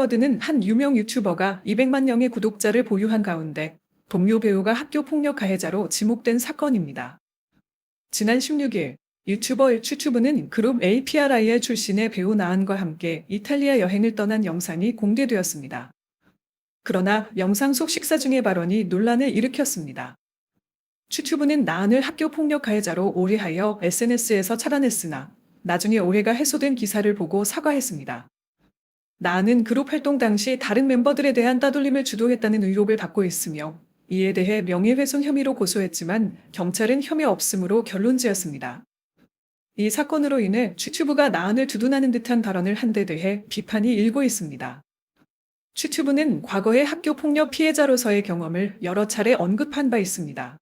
버드는 한 유명 유튜버가 200만 명의 구독자를 보유한 가운데 동료 배우가 학교 폭력 가해자로 지목된 사건입니다. 지난 16일 유튜버 추튜브는 그룹 APRI의 출신의 배우 나은과 함께 이탈리아 여행을 떠난 영상이 공개되었습니다. 그러나 영상 속 식사 중의 발언이 논란을 일으켰습니다. 추튜브는 나은을 학교 폭력 가해자로 오해하여 SNS에서 차단했으나 나중에 오해가 해소된 기사를 보고 사과했습니다. 나은은 그룹 활동 당시 다른 멤버들에 대한 따돌림을 주도했다는 의혹을 받고 있으며 이에 대해 명예훼손 혐의로 고소했지만 경찰은 혐의 없음으로 결론 지었습니다. 이 사건으로 인해 추튜브가 나은을 두둔하는 듯한 발언을 한 데 대해 비판이 일고 있습니다. 추튜브는 과거의 학교 폭력 피해자로서의 경험을 여러 차례 언급한 바 있습니다.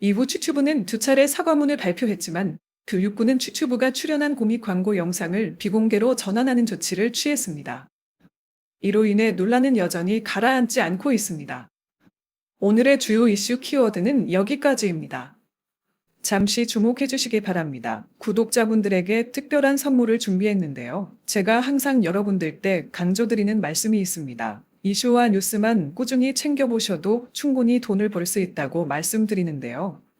이후 추튜브는 두 차례 사과문을 발표했지만 교육부는 추튜브가 출연한 고믹 광고 영상을 비공개로 전환하는 조치를 취했습니다. 이로 인해 논란은 여전히 가라앉지 않고 있습니다. 오늘의 주요 이슈 키워드는 여기까지입니다. 잠시 주목해 주시기 바랍니다. 구독자분들에게 특별한 선물을 준비했는데요. 제가 항상 여러분들께 강조드리는 말씀이 있습니다. 이슈와 뉴스만 꾸준히 챙겨보셔도 충분히 돈을 벌 수 있다고 말씀드리는데요.